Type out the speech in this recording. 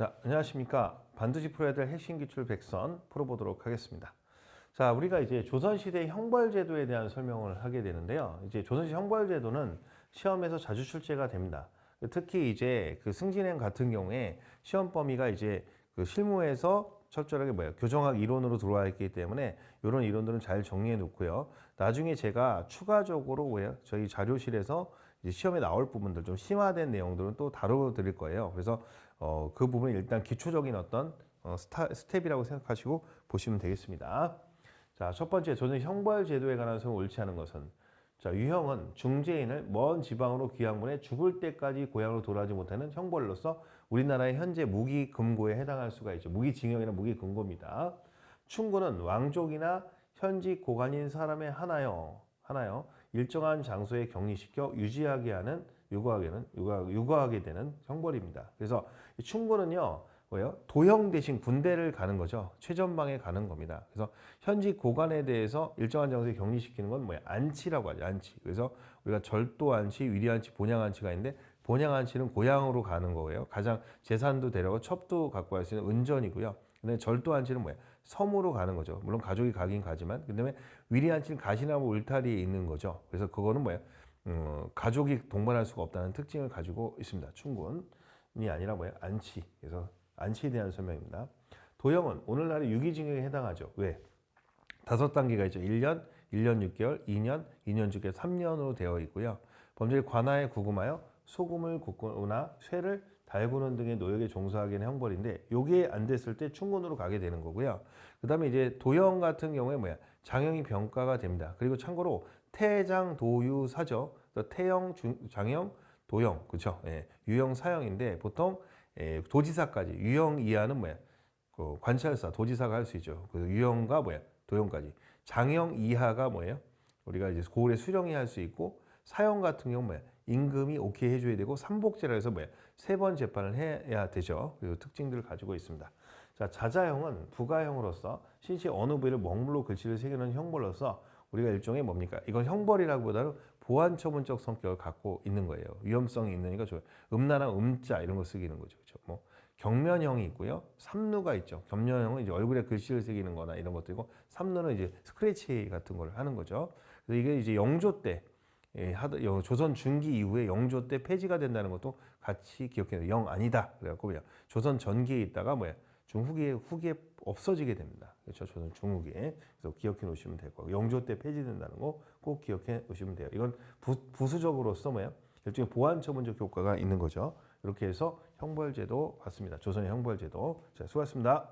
자, 안녕하십니까. 반드시 풀어야 될 핵심 기출 백선 풀어보도록 하겠습니다. 자, 우리가 이제 조선시대 형벌제도에 대한 설명을 하게 되는데요. 이제 조선시대 형벌제도는 시험에서 자주 출제가 됩니다. 특히 이제 그 승진행 같은 경우에 시험 범위가 이제 그 실무에서 철저하게 뭐예요? 교정학 이론으로 들어와 있기 때문에 이런 이론들은 잘 정리해 놓고요. 나중에 제가 추가적으로 뭐예요? 저희 자료실에서 시험에 나올 부분들 좀 심화된 내용들은 또 다뤄 드릴 거예요. 그래서 어, 그 부분은 일단 기초적인 어떤 어, 스타, 스텝이라고 생각하시고 보시면 되겠습니다. 자, 첫 번째 조선 형벌 제도에 관한 소용 옳지 않은 것은 자, 유형은 중재인을 먼 지방으로 보내 죽을 때까지 고향으로 돌아오지 못하는 형벌로서 우리나라의 현재 무기 금고에 해당할 수가 있죠. 무기 징역이나 무기 금고입니다. 충고는 왕족이나 현직 고관인 사람의 하나요. 하나요. 일정한 장소에 격리시켜 유지하게 하는 유거하게는 유거, 유거하게 되는 형벌입니다. 그래서 이 충고는요. 뭐예요? 도형 대신 군대를 가는 거죠. 최전방에 가는 겁니다. 그래서 현직 고관에 대해서 일정한 장소에 격리시키는 건 뭐야? 안치라고 하죠. 안치. 그래서 우리가 절도 안치, 위리 안치, 본향 안치가 있는데 본향 안치는 고향으로 가는 거예요. 가장 재산도 데려고 첩도 갖고 갈 수 있는 은전이고요. 근데 절도 안치는 뭐야? 섬으로 가는 거죠. 물론 가족이 가긴 가지만 그 다음에 위리 안치는 가시나무 울타리에 있는 거죠. 그래서 그거는 뭐야? 음, 가족이 동반할 수가 없다는 특징을 가지고 있습니다. 충군이 아니라 뭐야? 안치. 그래서 안치에 대한 설명입니다. 도형은 오늘날의 유기징역에 해당하죠. 왜? 다섯 단계가 있죠. 1년, 1년 6개월, 2년, 2년 6개월, 3년으로 되어 있고요. 범죄를 관하에 구금하여 소금을 굽거나 쇠를 달구는 등의 노역에 종사하게 하는 형벌인데 요게 안 됐을 때 충군으로 가게 되는 거고요. 그 다음에 이제 도형 같은 경우에 뭐야? 장형이 병가가 됩니다. 그리고 참고로 태장 도유사죠. 태형, 중, 장형, 도형, 그렇죠? 예, 유형, 사형인데 보통 예, 도지사까지 유형 이하는 뭐야? 그 관찰사, 도지사가 할 수 있죠. 그 유형과 뭐야? 도형까지. 장형 이하가 뭐예요? 우리가 이제 고을의 수령이 할 수 있고 사형 같은 경우 뭐야? 임금이 오케이 해줘야 되고 삼복제라 해서 뭐야? 세 번 재판을 해야 되죠. 그 특징들을 가지고 있습니다. 자, 자자형은 부가형으로서 신체 어느 부위를 먹물로 글씨를 새기는 형벌로서 우리가 일종의 뭡니까? 이건 형벌이라기보다는 보안 처분적 성격을 갖고 있는 거예요. 위험성이 있으니까 좋아요. 음란한 음자 이런 거 쓰기는 거죠. 그렇죠? 뭐 경면형이 있고요. 삼루가 있죠. 경면형은 이제 얼굴에 글씨를 새기는 거나 이런 것들이고 삼루는 이제 스크래치 같은 걸 하는 거죠. 그래서 이게 이제 영조 때 조선 중기 이후에 영조 때 폐지가 된다는 것도 같이 기억해야 돼요. 영 아니다. 그래갖고 뭐야. 조선 전기에 있다가 뭐야. 중후기에 후기에 없어지게 됩니다. 그렇죠. 조선 중후기에. 그래서 기억해 놓으시면 될 거고. 영조 때 폐지된다는 거 꼭 기억해 놓으시면 돼요. 이건 부, 부수적으로서 뭐야. 일종의 보안 처분적 효과가 있는 거죠. 이렇게 해서 형벌제도 봤습니다. 조선의 형벌제도. 자, 수고하셨습니다.